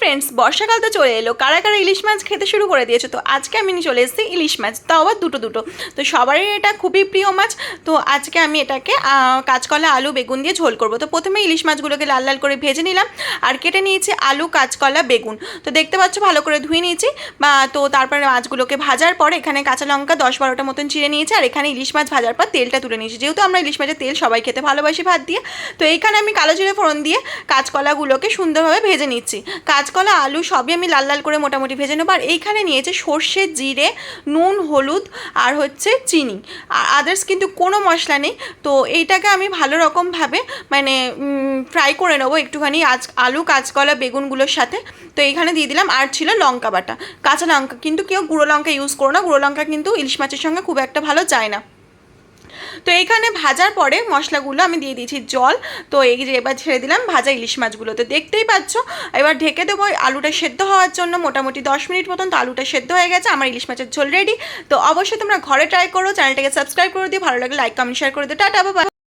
Friends বর্ষাকাল তো চলে এলো। কারা কারা ইলিশ মাছ খেতে শুরু করে দিয়েছে? তো আজকে আমি নিয়ে চলে এসেছি ইলিশ মাছ, তাও আবার দুটো দুটো। তো সবারই এটা খুবই প্রিয় মাছ। তো আজকে আমি এটাকে কাঁচকলা, আলু, বেগুন দিয়ে ঝোল করব। তো প্রথমে ইলিশ মাছগুলোকে লাল লাল করে ভেজে নিলাম। আর কেটে নিয়েছি আলু, কাঁচকলা, বেগুন। তো দেখতে পাচ্ছ, ভালো করে ধুয়ে নিয়েছি। বা, তো তারপরে মাছগুলোকে ভাজার পর এখানে কাঁচা লঙ্কা দশ বারোটা মতন চিড়ে নিয়েছি, আর এখানে ইলিশ মাছ ভাজার পর তেলটা তুলে নিয়েছি। যেহেতু আমরা ইলিশ মাছের তেল সবাই খেতে ভালোবাসি ভাত দিয়ে, তো এইখানে আমি কালো জিরে ফোড়ন দিয়ে কাঁচকলাগুলোকে সুন্দরভাবে ভেজে নিচ্ছি। কাঁচকলা, আলু সবই আমি লাল লাল করে মোটামুটি ভেজে নেব। আর এইখানে নিয়েছে সর্ষে জিরে, নুন, হলুদ, আর হচ্ছে চিনি। আর আদার্স কিন্তু কোনো মশলা নেই। তো এইটাকে আমি ভালো রকমভাবে মানে ফ্রাই করে নেব একটুখানি আজ আলু, কাঁচকলা, বেগুনগুলোর সাথে। তো এইখানে দিয়ে দিলাম। আর ছিল লঙ্কা বাটা। কাঁচা লঙ্কা। কিন্তু কেউ গুঁড়ো লঙ্কা ইউজ করো না। গুঁড়ো লঙ্কা কিন্তু ইলিশ মাছের সঙ্গে খুব একটা ভালো যায় না। তো এইখানে ভাজার পরে মশলাগুলো আমি দিয়ে দিয়েছি জল। তো এই যে এবার ছেড়ে দিলাম ভাজা ইলিশ মাছগুলো। তো দেখতেই পাচ্ছ, এবার ঢেকে দেবো আলুটা সেদ্ধ হওয়ার জন্য। মোটামুটি দশ মিনিট মতন তো আলুটা সেদ্ধ হয়ে গেছে। আমার ইলিশ মাছের ঝোল রেডি তো অবশ্যই তোমরা ঘরে ট্রাই করো। চ্যানেলটাকে সাবস্ক্রাইব করে দিও। ভালো লাগলে লাইক কমেন্ট শেয়ার করে দিও। টাটা বাবা